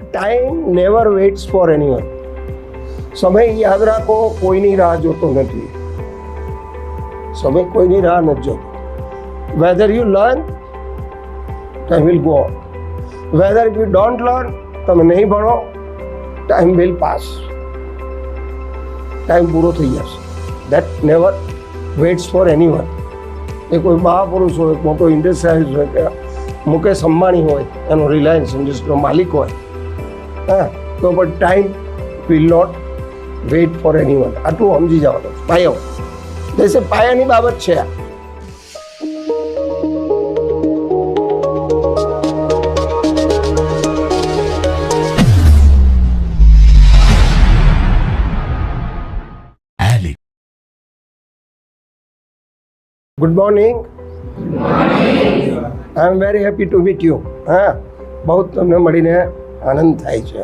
Time never waits for anyone સમય યાદ રાખો, કોઈની રાહ જોતો નથી. સમય કોઈની રાહ નથી જોતો. Whether you learn time will go whether you don't learn તમે નહીં ભણો ટાઈમ વિલ પાસ ટાઈમ પૂરો થઈ જશે. That never waits for any એ કોઈ મહાપુરુષ હોય, મોટો ઇન્ડસ્ટ્રીઝ હોય, કે મુકેશ અંબાણી હોય, એનો રિલાયન્સ ઇન્ડસ્ટ્રીનો માલિક હોય હા તો પણ time will not wait for anyone આટલું સમજી જવાનું. પાયો. જૈસે પાયાની બાબત છે આ. Good morning I am very happy to meet you હા બહુ તમને મળીને આનંદ થાય છે.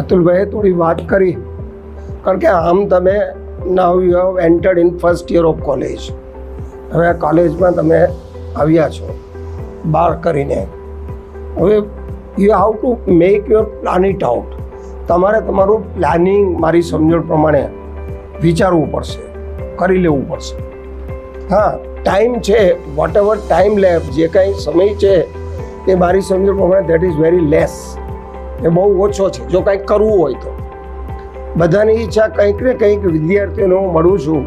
અતુલભાઈએ થોડી વાત કરી, કારણ કે આમ તમે now you have entered in first year of college હવે આ કોલેજમાં તમે આવ્યા છો, બાર કરીને. હવે you have to make your plan it out તમારે તમારું પ્લાનિંગ મારી સમજણ પ્રમાણે વિચારવું પડશે, કરી લેવું પડશે. હા ટાઈમ છે વોટ એવર ટાઈમ લેફ જે કાંઈ સમય છે એ મારી સમજણ પ્રમાણે દેટ ઇઝ વેરી લેસ એ બહુ ઓછો છે. જો કંઈક કરવું હોય તો. બધાની ઈચ્છા કંઈક ને કંઈક વિદ્યાર્થીઓને હું મળું છું.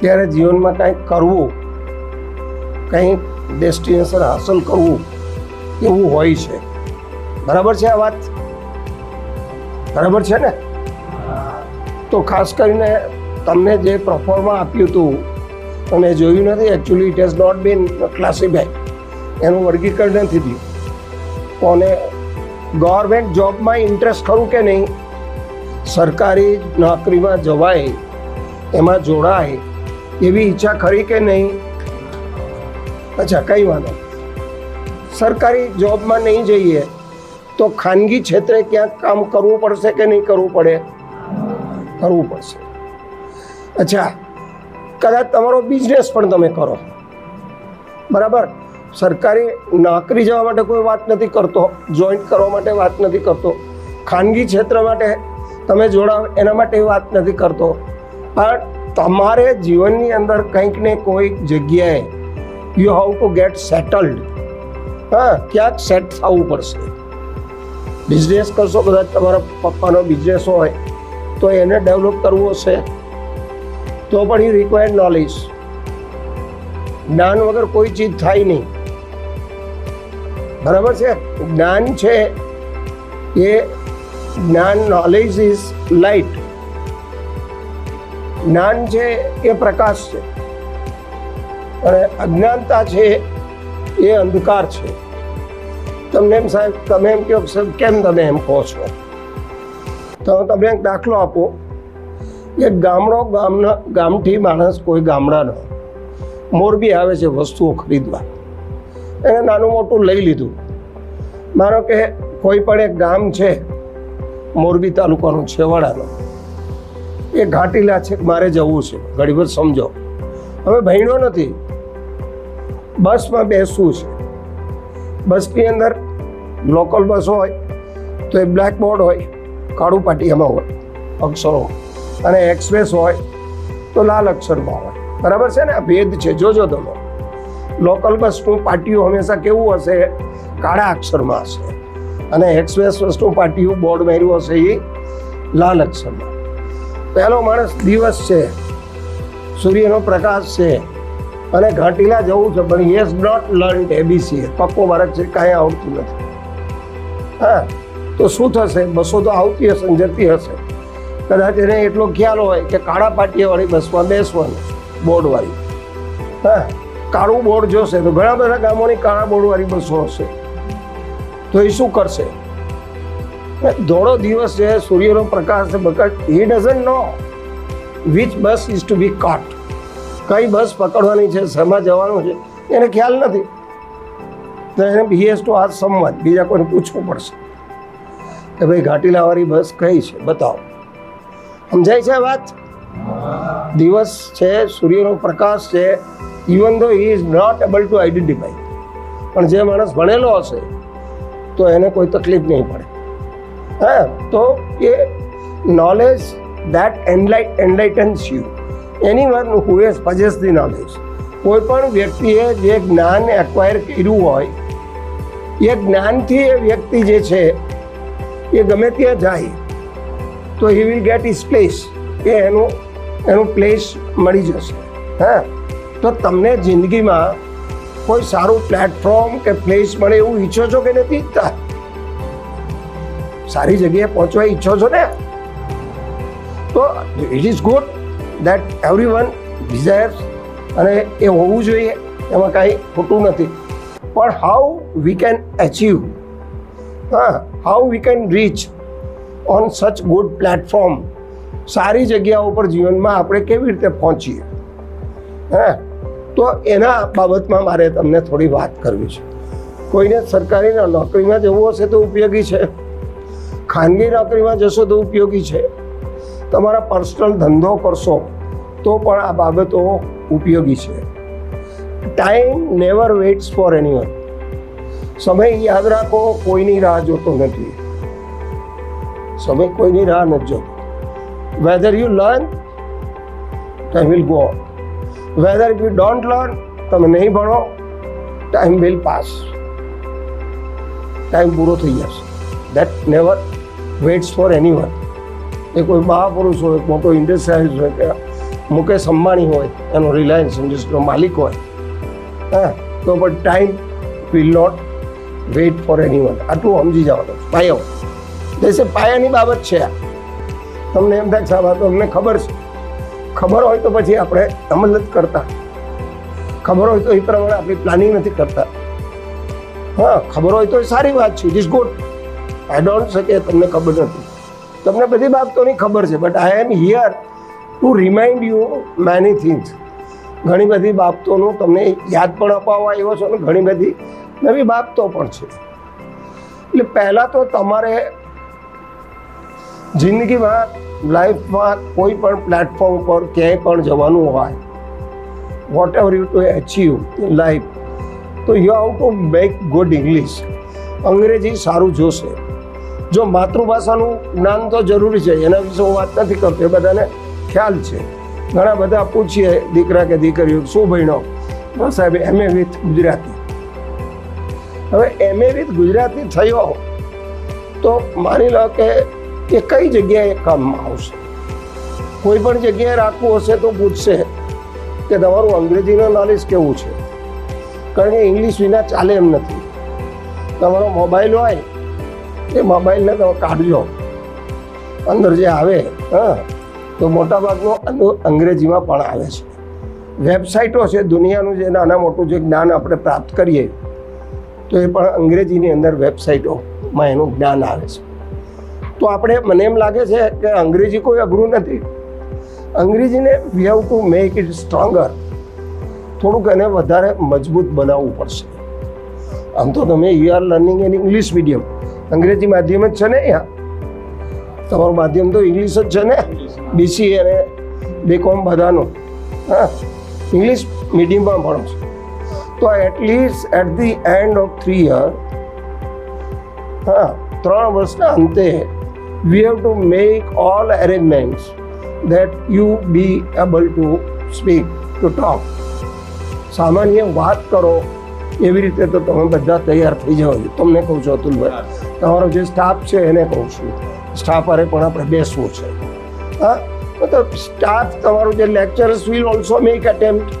ત્યારે જીવનમાં કંઈક કરવું, કંઈક ડેસ્ટિનેશન હાંસલ કરવું એવું હોય છે. બરાબર છે આ વાત? બરાબર છે ને? તો ખાસ કરીને તમને જે પરફોર્મા આપ્યું હતું, તમે જોયું નથી actually it has not been classified એનું વર્ગીકરણ નથી થયું. કોને ગવર્મેન્ટ જોબમાં ઇન્ટરેસ્ટ ખરું કે નહીં, સરકારી નોકરીમાં જવાય, એમાં જોડાય, એવી ઈચ્છા ખરી કે નહીં? અચ્છા, કઈ વાંધો સરકારી જોબમાં નહીં જઈએ, તો ખાનગી ક્ષેત્રે ક્યાંક કામ કરવું પડશે કે નહીં કરવું પડે? કરવું પડશે. અચ્છા, કદાચ તમારો બિઝનેસ પણ તમે કરો. બરાબર? સરકારી નોકરી જવા માટે કોઈ વાત નથી કરતો જોઈન્ટ કરવા માટે વાત નથી કરતો. ખાનગી ક્ષેત્ર માટે તમે જોડાવ, એના માટે વાત નથી કરતો. પણ તમારે જીવનની અંદર કંઈક ને કોઈક જગ્યાએ you have to get settled હા, ક્યાંક સેટ થવું પડશે. બિઝનેસ કરશો કદાચ તમારા પપ્પાનો બિઝનેસ હોય, તો એને ડેવલપ કરવો હશે. તો પણ એ રિક્વાયર્ડ નોલેજ જ્ઞાન વગર કોઈ ચીજ થાય નહીં. બરાબર છે? જ્ઞાન છે એ જ્ઞાન નોલેજ ઇઝ લાઇટ જ્ઞાન છે એ પ્રકાશ છે. અને અજ્ઞાનતા છે એ અંધકાર છે. તમને એમ સાહેબ, તમે એમ કહો સાહેબ, કેમ તમે એમ કહો છો? તો તમને એક દાખલો આપો. એક ગામડો, ગામના ગામથી માણસ કોઈ ગામડાનો મોરબી આવે છે વસ્તુઓ ખરીદવા. એને નાનું મોટું લઈ લીધું. માનો કે કોઈ પણ એક ગામ છે, મોરબી તાલુકાનું છેવાડાનું, એ ઘાટીલા છે, મારે જવું છે. વખત સમજો. હવે ભણ્યો નથી. બસમાં બેસવું છે. બસની અંદર લોકલ બસ હોય, તો એ બ્લેક બોર્ડ હોય, કાળું પાટિયામાં હોય, અક્ષરો અને એક્સપ્રેસ હોય, તો લાલ અક્ષરમાં હોય. બરાબર છે ને? આ ભેદ છે. જોજો તમે. લોકલ બસનું પાટિયું હંમેશા કેવું હશે? કાળા અક્ષરમાં હશે. અને એક્સપ્રેસ બસનું પાટિયું બોર્ડ માર્યું હશે એ લાલ અક્ષરમાં. પહેલો માણસ દિવસ છે. સૂર્યનો પ્રકાશ છે. અને ઘાટીલા જવું છે, પણ yes not learn A B C પક્કો માર્ગ છે, કાંઈ આવતું નથી. હા, તો શું થશે? બસો તો આવતી હશે જતી હશે. કદાચ એને એટલો ખ્યાલ હોય કે કાળા પાટિયાવાળી બસમાં બેસવાનું, બોર્ડવાળી. હા. કાળું બોર્ડ જોશે તો ઘણા બધા ગામોની કાળા બોર્ડવાળી બસો હશે. તો એ શું કરશે? ધોળો દિવસ છે, સૂર્યનો પ્રકાશ છે, બકટ. He doesn't know which bus is to be caught કઈ બસ પકડવાની છે, શેમાં જવાનું છે, એને ખ્યાલ નથી. તો એને હી હેઝ ટુ આજ સંવાદ બીજા કોઈને પૂછવું પડશે કે ભાઈ ઘાટીલાવાળી બસ કઈ છે? બતાવો. સમજાય છે વાત? દિવસ છે, સૂર્યનો પ્રકાશ છે even though he is not able to identify પણ જે માણસ ભણેલો હશે, તો એને કોઈ તકલીફ નહીં પડે. હા, તો એ knowledge that enlight enlightens you any one who possesses the knowledge કોઈ પણ વ્યક્તિએ જે જ્ઞાન એક્વાયર કર્યું હોય, એ જ્ઞાનથી એ વ્યક્તિ જે છે, એ ગમે ત્યાં જાય, તો he will get his place એ એનું એનું પ્લેસ મળી જશે. હા. તો તમને જિંદગીમાં કોઈ સારું પ્લેટફોર્મ કે પ્લેસ મળે એવું ઈચ્છો છો કે નથી? ઈચ્છતા સારી જગ્યાએ પહોંચવા ઈચ્છો છો ને? તો it is good that every one desires અને એ હોવું જોઈએ, એમાં કાંઈ ખોટું નથી. પણ હાઉ વી કેન એચિવ હા how we can reach on such good platform સારી જગ્યાઓ પર જીવનમાં આપણે કેવી રીતે પહોંચીએ? હા. તો એના બાબતમાં મારે તમને થોડી વાત કરવી છે. કોઈને સરકારી નોકરીમાં જવું હશે તો ઉપયોગી છે. ખાનગી નોકરીમાં જશો તો ઉપયોગી છે. તમારા પર્સનલ ધંધો કરશો તો પણ આ બાબતો ઉપયોગી છે. Time never waits for anyone સમય યાદ રાખો, કોઈની રાહ જોતો નથી. સમય કોઈની રાહ નથી જોતો. Whether you learn time will go whether if you don't learn તમે નહીં ભણો ટાઈમ વિલ પાસ ટાઈમ પૂરો થઈ જશે. That never waits for any one એ કોઈ મહાપુરુષ હોય, મોટો ઇન્ડસ્ટ્રીઝ હોય કે મુકેશ અંબાણી હોય, એનો રિલાયન્સ ઇન્ડસ્ટ્રીનો માલિક હોય. હા, તો પણ time will not wait for any one આટલું સમજી જવાનું. પાયો. જૈસે પાયાની બાબત છે આ. તમને એમ થાય સાહેબ, આ તો અમને ખબર છે. ખબર હોય તો પછી આપણે અમલ નથી કરતા. ખબર હોય તો એ પ્રમાણે આપણી પ્લાનિંગ નથી કરતા. હા, ખબર હોય તો સારી વાત છે. It is good I don't શકે તમને ખબર નથી. તમને બધી બાબતોની ખબર છે but I am here to remind you many things ઘણી બધી બાબતોનું તમને યાદ પણ અપાવવા આવ્યો છો અને ઘણી બધી નવી બાબતો પણ છે. એટલે પહેલાં તો તમારે જિંદગીમાં લાઈફમાં કોઈ પણ પ્લેટફોર્મ પર ક્યાંય પણ જવાનું હોય whatever you to achieve in life તો you have to make good English અંગ્રેજી સારું જોશે. જો માતૃભાષાનું જ્ઞાન તો જરૂરી છે, એના વિશે હું વાત નથી કરતો, એ બધાને ખ્યાલ છે. ઘણા બધા પૂછીએ, દીકરા કે દીકરીઓ, શું ભણ્યો? બસ સાહેબ એમ એ વિથ ગુજરાતી. હવે એમએ વિથ ગુજરાતી થયો, તો માની લો કે એ કઈ જગ્યાએ કામમાં આવશે? કોઈ પણ જગ્યાએ રાખવું હશે તો પૂછશે કે તમારું અંગ્રેજીનું નોલેજ કેવું છે? કારણ કે ઇંગ્લિશ વિના ચાલે એમ નથી. તમારો મોબાઈલ હોય, એ મોબાઈલને તમે કાઢજો. અંદર જે આવે, હા, તો મોટાભાગનો અંગ્રેજીમાં પણ આવે છે. વેબસાઇટો છે, દુનિયાનું જે નાના મોટું જે જ્ઞાન આપણે પ્રાપ્ત કરીએ, તો એ પણ અંગ્રેજીની અંદર વેબસાઇટોમાં એનું જ્ઞાન આવે છે. તો આપણે, મને એમ લાગે છે કે અંગ્રેજી કોઈ અઘરું નથી. અંગ્રેજીને we have to make it stronger થોડુંક એને વધારે મજબૂત બનાવવું પડશે. આમ તો તમે you are learning an English medium અંગ્રેજી માધ્યમ જ છે ને અહીંયા? તમારું માધ્યમ તો ઇંગ્લિશ જ છે ને? બીસી અને બીકોમ બધાનું. હા. ઇંગ્લિશ મીડિયમમાં ભણો છો. તો at least at the end of three year હા, ત્રણ વર્ષના અંતે we have to make all arrangements that you be able to speak to talk. સામાન્ય વાત કરો, એવી રીતે તો તમે બધા તૈયાર થઈ જાઓ. છો તમને કહું છું અતુલભાઈ, તમારો જે સ્ટાફ છે એને કહું છું. સ્ટાફ અરે પણ આપણે બેસવું છે. હા, મતલબ સ્ટાફ તમારું જે lecturers will also make attempt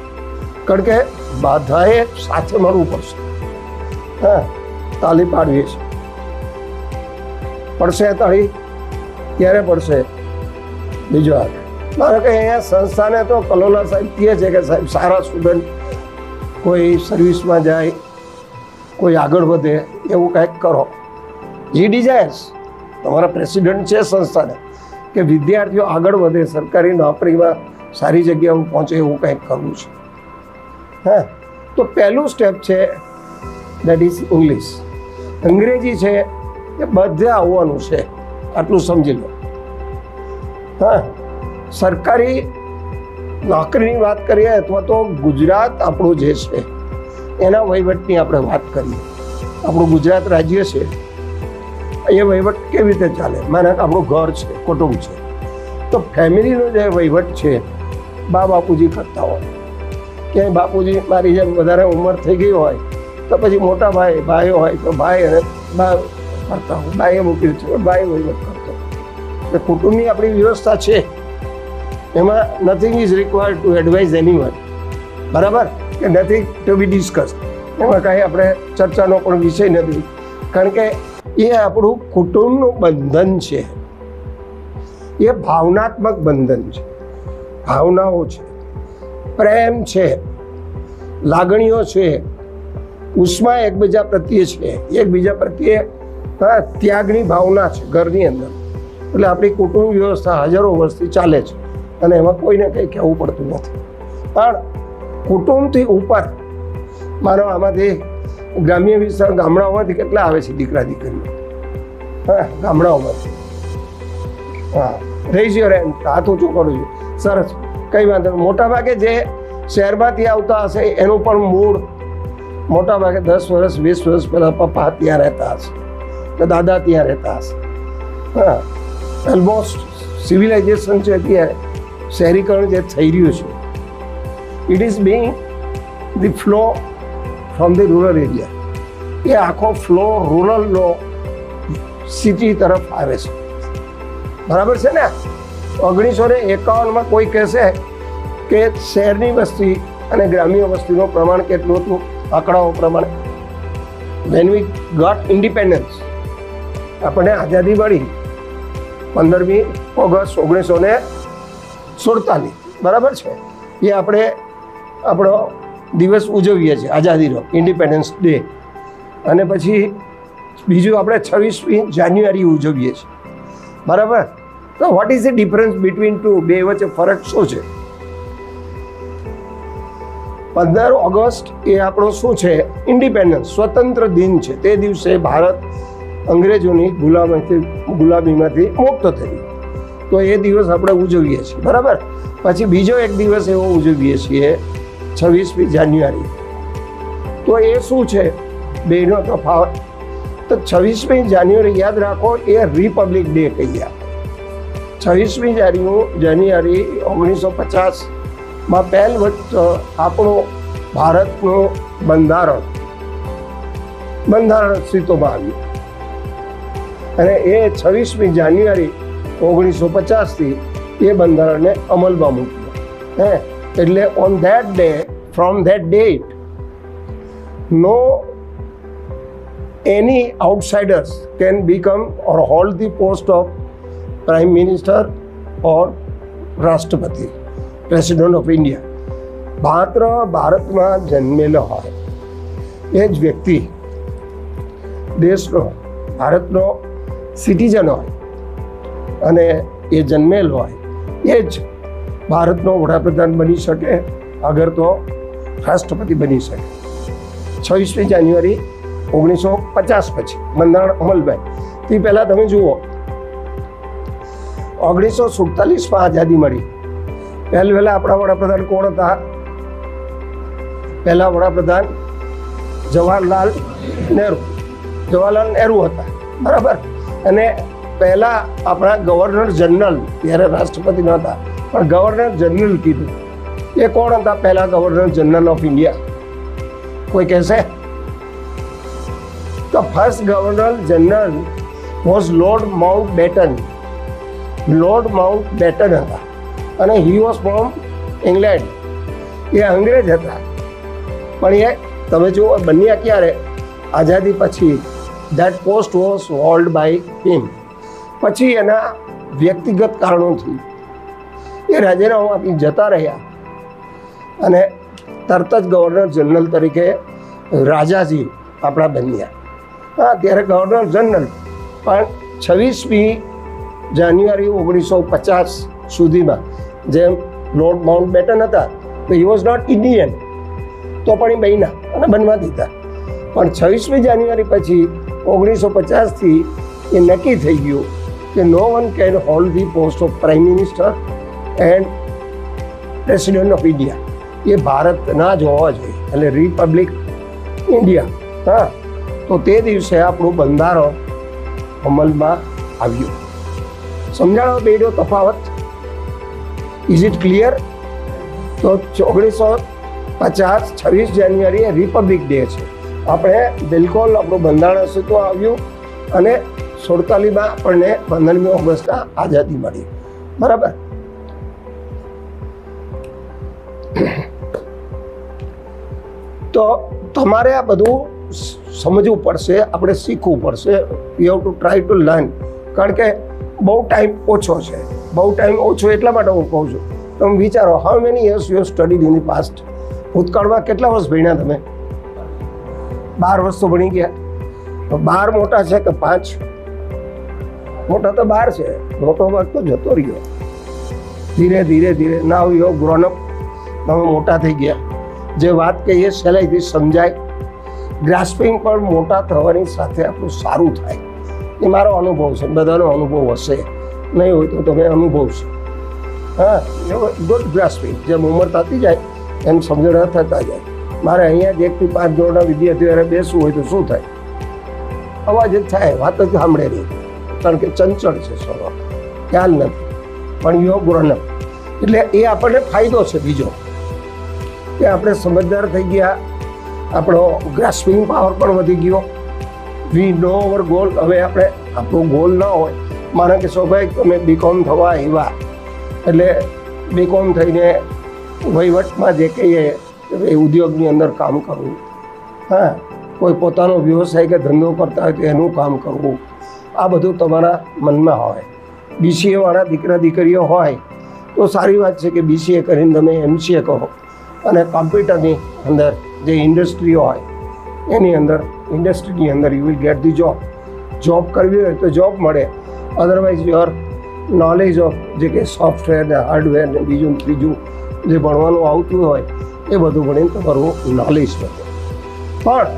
કારણ કે બધાએ સાથે મળવું પડશે. હા, તાલી પાડવી છે. પડશે તાળી? ક્યારે પડશે. બીજો હાથ મારે કે અહીંયા સંસ્થાને તો કલોલા સાહેબ કહે છે કે સાહેબ, સારા સ્ટુડન્ટ કોઈ સર્વિસમાં જાય, કોઈ આગળ વધે, એવું કંઈક કરો. જી ડિઝાયર્સ તમારા પ્રેસિડન્ટ છે સંસ્થાને, કે વિદ્યાર્થીઓ આગળ વધે, સરકારી નોકરીમાં સારી જગ્યાએ પહોંચે એવું કંઈક કરવું છે. હા, તો પહેલું સ્ટેપ છે દેટ ઇઝ ઇંગ્લિશ અંગ્રેજી છે, એ બધે આવવાનું છે. આટલું સમજી લો. હા, સરકારી નોકરીની વાત કરીએ અથવા તો ગુજરાત આપણું જે છે, એના વહીવટની આપણે વાત કરીએ. આપણું ગુજરાત રાજ્ય છે, એ વહીવટ કેવી રીતે ચાલે? માને આપણું ઘર છે, કુટુંબ છે. તો ફેમિલીનો જે વહીવટ છે, બા બાપુજી કરતા હોય. ક્યાંય બાપુજી મારી જેમ વધારે ઉંમર થઈ ગઈ હોય, તો પછી મોટા ભાઈ, ભાઈઓ હોય તો ભાઈ અને બા કરતા હોય બાઈએ મૂક્યું છે બાઈ વહીવટ કરતો એટલે કુટુંબની આપણી વ્યવસ્થા છે. એમાં nothing is required to advise any one બરાબર? કે નથિંગ ટુ બી ડિસ્કસ એમાં કાંઈ આપણે ચર્ચાનો પણ વિષય નથી. કારણ કે એ આપણું કુટુંબનું બંધન છે. એ ભાવનાત્મક બંધન છે. ભાવનાઓ છે. પ્રેમ છે. લાગણીઓ છે. ઉષ્મા એકબીજા પ્રત્યે છે. એકબીજા પ્રત્યે હા, ત્યાગની ભાવના છે ઘરની અંદર. એટલે આપણી કુટુંબ વ્યવસ્થા હજારો વર્ષથી ચાલે છે અને એમાં કોઈને કંઈ કહેવું પડતું નથી. પણ કુટુંબથી ઉપર મારો આમાંથી ગ્રામ્ય વિસ્તાર ગામડાઓમાંથી કેટલા આવે છે દીકરા દીકરીઓ? હા ગામડાઓમાંથી. હા રેઝ યોર હેન્ડ હાથ ઊંચું કરું છું. સરસ. કંઈ વાંધો. મોટા ભાગે જે શહેરમાંથી આવતા હશે એનું પણ મૂળ મોટા ભાગે દસ વર્ષ વીસ વર્ષ પહેલાં પપ્પા ત્યાં રહેતા હશે. કે દાદા ત્યાં રહેતા હશે. હા. ઓલમોસ્ટ સિવિલાઇઝેશન છે અત્યારે, શહેરીકરણ જે થઈ રહ્યું છે it is being the flow from the rural area એ આખો ફ્લો રૂરલનો સિટી તરફ આવે છે. બરાબર છે ને? ઓગણીસો ને એકાવનમાં કોઈ કહેશે કે શહેરની વસ્તી અને ગ્રામ્ય વસ્તીનું પ્રમાણ કેટલું હતું? આંકડાઓ પ્રમાણે. વેન વી ગટ ઇન્ડિપેન્ડન્સ આપણને આઝાદી મળી પંદરમી ઓગસ્ટ ઓગણીસો ને સુડતાલીસ. બરાબર છે? એ આપણે આપણો દિવસ ઉજવીએ છીએ, આઝાદીનો ઇન્ડિપેન્ડન્સ ડે અને પછી બીજું આપણે છવ્વીસમી જાન્યુઆરી ઉજવીએ છીએ. બરાબર? તો what is the difference between two બે વચ્ચે ફરક શું છે? પંદર ઓગસ્ટ એ આપણો શું છે? ઇન્ડિપેન્ડન્સ સ્વતંત્ર દિન છે. તે દિવસે ભારત અંગ્રેજોની ગુલામીથી ગુલામીમાંથી મુક્ત થઈ. તો એ દિવસ આપણે ઉજવીએ છીએ, બરાબર? પછી બીજો એક દિવસ એવો ઉજવીએ છીએ, છવ્વીસમી જાન્યુઆરી. તો એ શું છે? બેનો તફાવત. તો છવ્વીસમી જાન્યુઆરી યાદ રાખો, એ રિપબ્લિક ડે કહીએ છવ્વીસમી જાન્યુ, જાન્યુઆરી ઓગણીસો પચાસમાં પહેલ વખત આપણો ભારતનું બંધારણ બંધારણ અસ્તિત્વમાં આવ્યું. અને એ છવ્વીસમી જાન્યુઆરી ઓગણીસો પચાસથી એ બંધારણને અમલમાં મૂક્યું. હે? એટલે on that day from that date no any outsiders can become or hold the post of prime minister or રાષ્ટ્રપતિ પ્રેસિડેન્ટ ઓફ ઇન્ડિયા માત્ર ભારતમાં જન્મેલો હોય. એ જ વ્યક્તિ દેશનો, ભારતનો સિટીઝન હોય અને એ જન્મેલ હોય, એ જ ભારતનો વડાપ્રધાન બની શકે અગર તો રાષ્ટ્રપતિ બની શકે. છવ્વીસમી જાન્યુઆરી ઓગણીસો પચાસ પછી બંધારણ અમલભાઈ. તે પહેલાં તમે જુઓ, ઓગણીસો સુડતાલીસમાં આઝાદી મળી. પહેલ પહેલાં આપણા વડાપ્રધાન કોણ હતા? પહેલા વડાપ્રધાન જવાહરલાલ નહેરુ. જવાહરલાલ નહેરુ હતા. બરાબર? અને પહેલાં આપણા ગવર્નર જનરલ ત્યારે રાષ્ટ્રપતિ નહોતા પણ ગવર્નર જનરલ કીધું એ કોણ હતા પહેલાં ગવર્નર જનરલ ઓફ ઇન્ડિયા કોઈ કહેશે? તો first governor general was Lord Mountbatten Lord Mountbatten હતા. અને હી વોઝ ફ્રોમ ઇંગ્લેન્ડ એ અંગ્રેજ હતા. પણ એ, તમે જુઓ, બન્યા ક્યારે? આઝાદી પછી that post was hold by him પછી એના વ્યક્તિગત કારણોથી એ રાજીનામું આપી જતા રહ્યા અને તરત જ ગવર્નર જનરલ તરીકે રાજાજી આપણા બન્યા. હા, ત્યારે ગવર્નર જનરલ પણ છવ્વીસમી જાન્યુઆરી ઓગણીસો પચાસ સુધીમાં જેમ લોર્ડ માઉન્ટ બેટન હતા, તો હી વોઝ નોટ ઇન્ડિયન તો પણ એ બન્યા અને બનવા દીધા. પણ છવ્વીસમી જાન્યુઆરી પછી ઓગણીસો પચાસથી એ નક્કી થઈ ગયું કે no one can hold the post of prime minister and president of India. એ ભારતના જ હોવા જોઈએ એટલે રિપબ્લિક ઇન્ડિયા. હા, તો તે દિવસે આપણું બંધારણ અમલમાં આવ્યું. સમજાણો બેડો તફાવત? ઇઝ ઇટ ક્લિયર તો ઓગણીસો પચાસ છવ્વીસ જાન્યુઆરી એ રિપબ્લિક ડે છે. આપણે બિલકુલ આપણું બંધારણ અસ્તિત્વ આવ્યું અને સુડતાલીસમાં આપણને પંદરમી ઓગસ્ટના આઝાદી મળી. બરાબર? તો તમારે આ બધું સમજવું પડશે, આપણે શીખવું પડશે. You have to try to learn કારણ કે બહુ ટાઈમ ઓછો છે. બહુ ટાઈમ ઓછો એટલા માટે હું કહું છું. તમે વિચારો how many years you studied in the past ભૂતકાળમાં કેટલા વર્ષ ભણ્યા તમે? બાર વર્ષ તો ભણી ગયા. તો બાર મોટા છે કે પાંચ? મોટા તો બાર છે. મોટો ભાગ તો જતો રહ્યો. ધીરે ધીરે ધીરે. ના આવ્યો ગ્રોનઅપ તમે મોટા થઈ ગયા. જે વાત કહીએ સહેલાઈથી સમજાય. ગ્રાસ્પિંગ પણ મોટા થવાની સાથે આપણું સારું થાય. એ મારો અનુભવ છે. બધાનો અનુભવ હશે. નહીં હોય તો તમે અનુભવશો. હા ગુડ ગ્રાસ્પિંગ જેમ ઉંમર થતી જાય, એમ સમજણ થતા જાય. મારે અહીંયા જ એકથી પાંચ ધોરણના વિદ્યાર્થીઓ બેસવું હોય તો શું થાય? અવાજ જ થાય, વાત જ સાંભળે નહીં. કારણ કે ચંચળ છે સ્વરો ખ્યાલ નથી, પણ યોગ ગ્રોન એટલે એ આપણને ફાયદો છે બીજો. કે આપણે સમજદાર થઈ ગયા, આપણો ગ્રાસ્પિંગ પાવર પણ વધી ગયો. વી નો અવર ગોલ હવે આપણે આપણો ગોલ ના હોય, માનો કે સ્વાભાવિક તમે બીકોમ થવા આવ્યા. એટલે બીકોમ થઈને વહીવટમાં જે કહીએ એ ઉદ્યોગની અંદર કામ કરવું. હા, કોઈ પોતાનો વ્યવસાય કે ધંધો કરતા હોય તો એનું કામ કરવું. આ બધું તમારા મનમાં હોય. બીસીએવાળા દીકરા દીકરીઓ હોય તો સારી વાત છે કે બીસીએ કરીને તમે એમસીએ કરો અને કોમ્પ્યુટરની અંદર જે ઇન્ડસ્ટ્રીઓ હોય, એની અંદર, ઇન્ડસ્ટ્રીની અંદર you will get the job job કરવી હોય તો જોબ મળે. અધરવાઇઝ યોર નોલેજ ઓફ જે કે સોફ્ટવેર ને હાર્ડવેર ને બીજું ત્રીજું જે ભણવાનું આવતું હોય એ બધું ભણીને તમારું નોલેજ વધે. પણ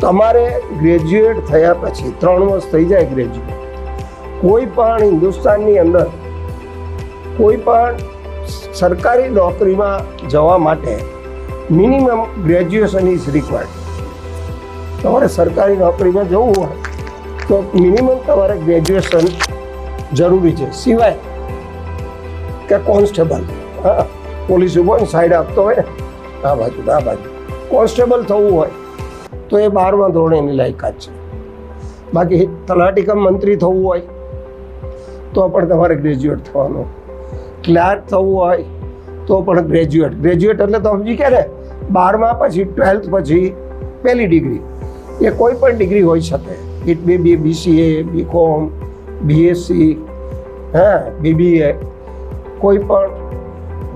તમારે ગ્રેજ્યુએટ થયા પછી ત્રણ વર્ષ થઈ જાય ગ્રેજ્યુએટ કોઈ પણ હિન્દુસ્તાનની અંદર કોઈ પણ સરકારી નોકરીમાં જવા માટે મિનિમમ ગ્રેજ્યુએશન ઇઝ રિક્વાયર્ડ તમારે સરકારી નોકરીમાં જવું હોય તો મિનિમમ તમારે ગ્રેજ્યુએશન જરૂરી છે. સિવાય કે કોન્સ્ટેબલ હા, પોલીસ ને સાઈડ આપતો હોય ને. આ બાજુ આ બાજુ. કોન્સ્ટેબલ થવું હોય તો એ બારમા ધોરણ એની લાયકાત છે. બાકી તલાટી કમ મંત્રી થવું હોય તો પણ તમારે ગ્રેજ્યુએટ થવાનું. ક્લાર્ક થવું હોય તો પણ ગ્રેજ્યુએટ ગ્રેજ્યુએટ એટલે તો સમજી કે ને, બારમા પછી ટ્વેલ્થ પછી પહેલી ડિગ્રી એ કોઈ પણ ડિગ્રી હોઈ શકે. It be B B C A B Com B S C હા બીબીએ કોઈ પણ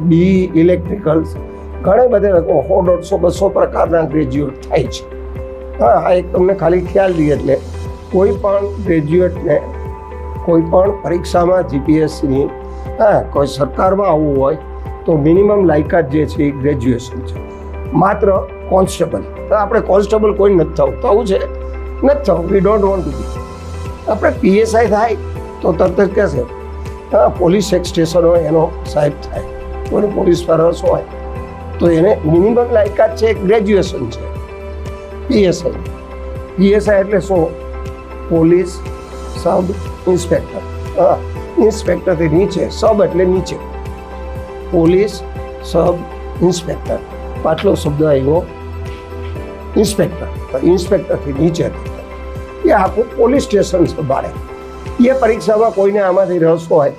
બી ઇલેક્ટ્રિકલ્સ ઘણા બધા સો દોઢસો, બસો પ્રકારના ગ્રેજ્યુએટ થાય છે. હા આ એક તમને ખાલી ખ્યાલ દઈએ એટલે કોઈ પણ ગ્રેજ્યુએટને કોઈ પણ પરીક્ષામાં જીપીએસસીની હા, કોઈ સરકારમાં આવવું હોય તો મિનિમમ લાયકાત જે છે એ ગ્રેજ્યુએશન છે. માત્ર કોન્સ્ટેબલ આપણે કોન્સ્ટેબલ કોઈ નથી થવું. થવું છે? નથી થવું. We don't want to be આપણે પીએસઆઈ થાય તો તરત જ કહેશે હા, પોલીસ એક સ્ટેશન હોય, એનો સાહેબ થાય. કોઈને પોલીસ ફરસ હોય તો એને મિનિમમ લાયકાત છે ગ્રેજ્યુએશન છે. પીએસઆઈ પીએસઆઈ એટલે શું? પોલીસ સબ ઇન્સ્પેક્ટર હા ઇન્સ્પેક્ટરથી નીચે સબ એટલે નીચે. પોલીસ સબ ઇન્સ્પેક્ટર પાછલો શબ્દ આવ્યો. ઇન્સ્પેક્ટર તો ઇન્સ્પેક્ટરથી નીચે એ આખું પોલીસ સ્ટેશન સંભાળે એ પરીક્ષામાં કોઈને આમાંથી રસ હોય,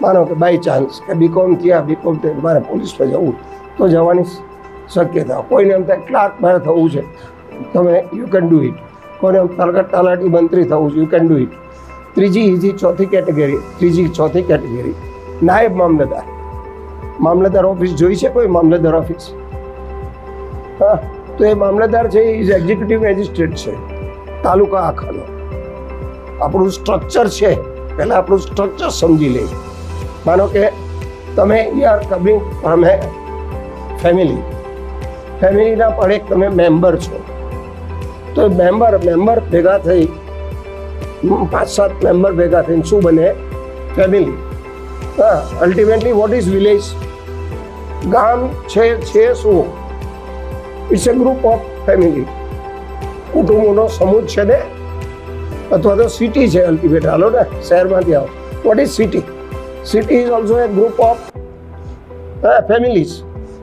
માનો કે બાય ચાન્સ કે બીકોમ થયા બીકોમથી મારે પોલીસમાં જવું. તો જવાની શક્યતા. કોઈને એમ થાય ક્લાર્ક મારે થવું છે. તમે યુ કેન ડુ ઇટ કોઈને એમ તલગટ તલાટી મંત્રી થવું છે યુ કેન ડુ ઇટ ત્રીજી, ઈજી, ચોથી કેટેગરી, ત્રીજી, ચોથી કેટેગરી. નાયબ મામલતદાર. મામલતદાર ઓફિસ જોઈ છે કોઈ? મામલતદાર ઓફિસ. હા, તો એ મામલતદાર છે ઇઝ એક્ઝિક્યુટિવ મેજિસ્ટ્રેટ છે. તાલુકા આખાનો. આપણું સ્ટ્રક્ચર છે. પહેલાં આપણું સ્ટ્રક્ચર સમજી લઈએ માનો કે તમે આર કમિંગ ફ્રોમ ફેમિલી ફેમિલીના પણ એક તમે મેમ્બર છો. તો મેમ્બર મેમ્બર ભેગા થઈ પાંચ, સાત મેમ્બર ભેગા થઈને શું બને? ફેમિલી હા અલ્ટિમેટલી વોટ ઇઝ વિલેજ ગામ છે છે શું? It's a group of family કુટુંબોનો સમૂહ છે ને? અથવા તો સિટી છે અલ્ટિમેટ હાલો ને, શહેરમાંથી આવો. What is city city is also a group of families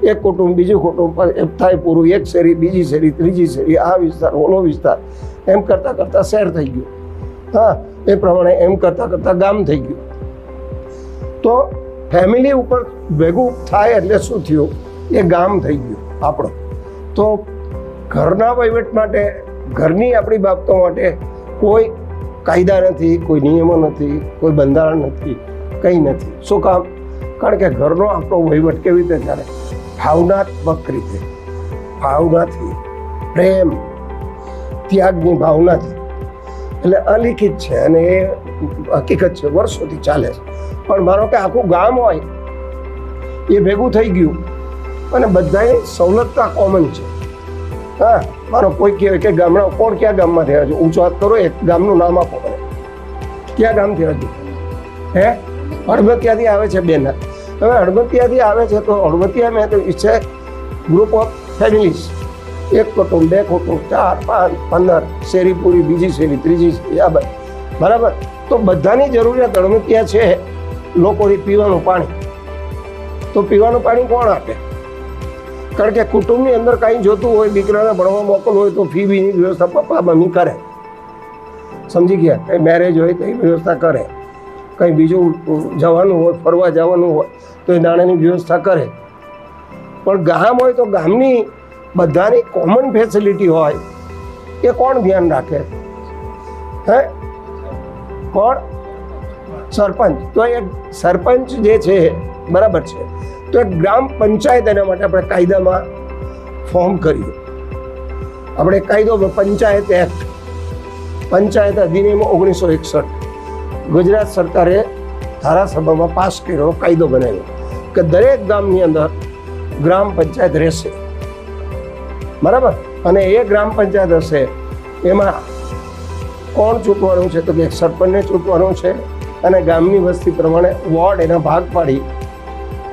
એક કુટુંબ, બીજું કુટુંબ એમ થાય પૂરું. એક શેરી, બીજી શેરી, ત્રીજી શેરી, આ વિસ્તાર, ઓલો વિસ્તાર. એમ કરતાં કરતાં શહેર થઈ ગયું. હા, એ પ્રમાણે એમ કરતાં કરતાં ગામ થઈ ગયું. તો ફેમિલી ઉપર ભેગું થાય એટલે શું થયું? એ ગામ થઈ ગયું આપણો. તો ઘરના વહીવટ માટે, ઘરની આપણી બાબતો માટે કોઈ કાયદા નથી, કોઈ નિયમો નથી, કોઈ બંધારણ નથી, કંઈ નથી. શું કામ? કારણ કે ઘરનો આપણો વહીવટ કેવી રીતે ચાલે? ભાવનાત્મક રીતે. ભાવનાથી, પ્રેમ, ત્યાગની ભાવનાથી. એટલે અલિખિત છે અને એ હકીકત છે, વર્ષોથી ચાલે છે. પણ માનો કે આખું ગામ હોય, એ ભેગું થઈ ગયું અને બધાએ સવલતતા કોમન છે. હા મારો કોઈ કહેવાય કે ગામડા કોણ ક્યાં ગામમાં થયા છે? ઊંચો હાથ કરો, એક ગામનું નામ આપો મને. ક્યાં ગામથી હજુ? હે? હળબતિયાથી આવે છે બેન? હવે હળબતિયાથી આવે છે તો હળબતિયા મેં છે ગ્રુપ ઓફ ફેમિલીઝ એક કુટુંબ, બે કુટુંબ, ચાર, પાંચ, પંદર, શેરી પૂરી, બીજી શેરી, ત્રીજી શેરી, આ બધી, બરાબર? તો બધાની જરૂરિયાત હળબતિયા છે લોકોની પીવાનું પાણી. તો પીવાનું પાણી કોણ આપે? કારણ કે કુટુંબની અંદર કાંઈ જોતું હોય, દીકરાને ભણવા મોકલવું હોય, તો ફી બીની વ્યવસ્થા પપ્પા મમ્મી કરે. સમજી ગયા? કંઈ મેરેજ હોય તો એ વ્યવસ્થા કરે. કંઈ બીજું જવાનું હોય, ફરવા જવાનું હોય, તો એ નાણાંની વ્યવસ્થા કરે. પણ ગામ હોય તો ગામની બધાની કોમન ફેસિલિટી હોય, એ કોણ ધ્યાન રાખે? હે? કોણ? સરપંચ. તો એ સરપંચ જે છે, બરાબર છે, તો એક ગ્રામ પંચાયત એના માટે આપણે કાયદામાં ફોર્મ કર્યું આપણે કાયદો પંચાયત એક્ટ પંચાયત અધિનિયમ ઓગણીસો એકસઠ. ગુજરાત સરકારે ધારાસભામાં પાસ કર્યો, કાયદો બનાવ્યો કે દરેક ગામની અંદર ગ્રામ પંચાયત રહેશે. બરાબર? અને એ ગ્રામ પંચાયત હશે, એમાં કોણ ચૂંટવાનું છે? તો કે સરપંચને ચૂંટવાનું છે અને ગામની વસ્તી પ્રમાણે વોર્ડ એના ભાગ પાડી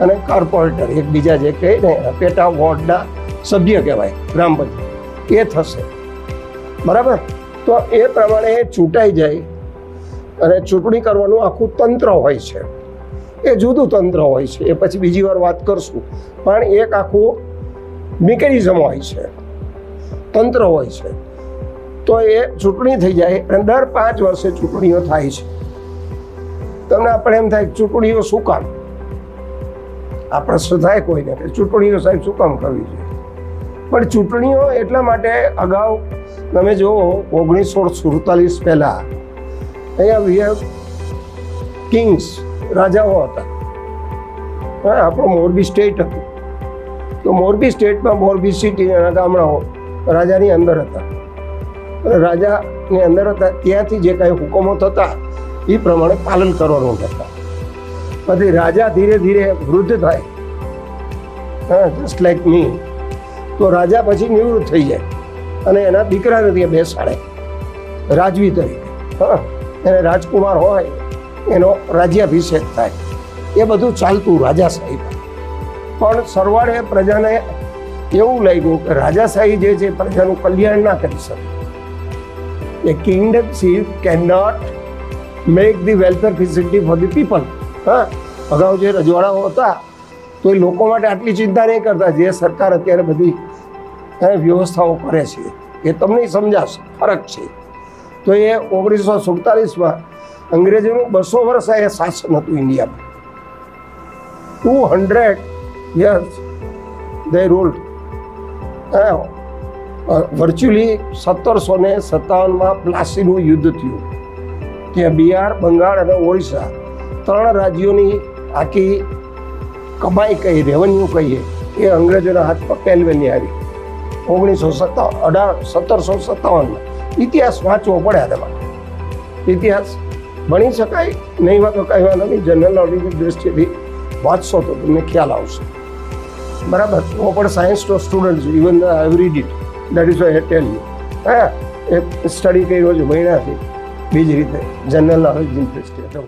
અને કોર્પોરેટર એકબીજા જે કહે ને, પેટા વોર્ડના સભ્ય કહેવાય, ગ્રામ પંચાયત. એ થશે. બરાબર? તો એ પ્રમાણે એ ચૂંટાઈ જાય અને ચૂંટણી કરવાનું આખું તંત્ર હોય છે. એ જુદું તંત્ર હોય છે. એ પછી બીજી વાર વાત કરશું. પણ એક આખું મિકેનિઝમ હોય છે. તંત્ર હોય છે. તો એ ચૂંટણી થઈ જાય અને દર પાંચ વર્ષે ચૂંટણીઓ થાય છે. તમને આપણે એમ થાય ચૂંટણીઓ શું કામ? આ પ્રશ્ન થાય કોઈને કે ચૂંટણીઓ સાહેબ શું કામ કરવી જોઈએ? પણ ચૂંટણીઓ એટલા માટે અગાઉ તમે જુઓ, ઓગણીસો સુડતાલીસ પહેલાં અહીંયા વી હેવ કિંગ્સ રાજાઓ હતા. હા, આપણો મોરબી સ્ટેટ હતું. તો મોરબી સ્ટેટમાં મોરબી સિટી એના ગામડાઓ રાજાની અંદર હતા. રાજાની અંદર હતા, ત્યાંથી જે કાંઈ હુકમો થતા, એ પ્રમાણે પાલન કરવાનું થતા. પછી રાજા ધીરે ધીરે વૃદ્ધ થાય. હા જસ્ટ લાઈક મી તો રાજા પછી નિવૃત્ત થઈ જાય. અને એના દીકરાને ત્યાં બેસાડે. રાજવી તરીકે. હા. એને રાજકુમાર હોય, એનો રાજ્યાભિષેક થાય. એ બધું ચાલતું રાજાશાહી પણ સરવાળે પ્રજાને એવું લાગ્યું કે રાજાશાહી જે છે, પ્રજાનું કલ્યાણ ના કરી શકે. A kingdomship can not make the welfare facility for the people હા? અગાઉ જે રજવાડાઓ હતા, તો એ લોકો માટે આટલી ચિંતા નહીં કરતા, જે સરકાર અત્યારે બધી વ્યવસ્થાઓ કરે છે. એ તમને સમજાશે ફરક છે. તો એ ઓગણીસો સુડતાલીસમાં અંગ્રેજોનું બસો વર્ષ એ શાસન હતું ઇન્ડિયામાં. Two hundred years they rule virtually સત્તરસો ને સત્તાવનમાં પ્લાસીનું યુદ્ધ થયું. ત્યાં બિહાર, બંગાળ અને ઓડિશા ત્રણ રાજ્યોની આખી કમાઈ કહી રેવન્યુ કહીએ એ અંગ્રેજોના હાથ પર પહેલવેની આવી. ઓગણીસો સત્તાવન અઢાર, સત્તરસો સત્તાવનમાં. ઇતિહાસ વાંચવો પડે તમારે ઇતિહાસ ભણી શકાય, નહીં વાતો કહેવા નહીં. જનરલ નોલેજની દૃષ્ટિથી વાંચશો તો તમને ખ્યાલ આવશે. બરાબર? હું પણ સાયન્સનો સ્ટુડન્ટ છું even I read it that is why tell you હા, એ સ્ટડી કર્યો છે મહિનાથી બીજી રીતે જનરલ નોલેજની દ્રષ્ટિએ. તો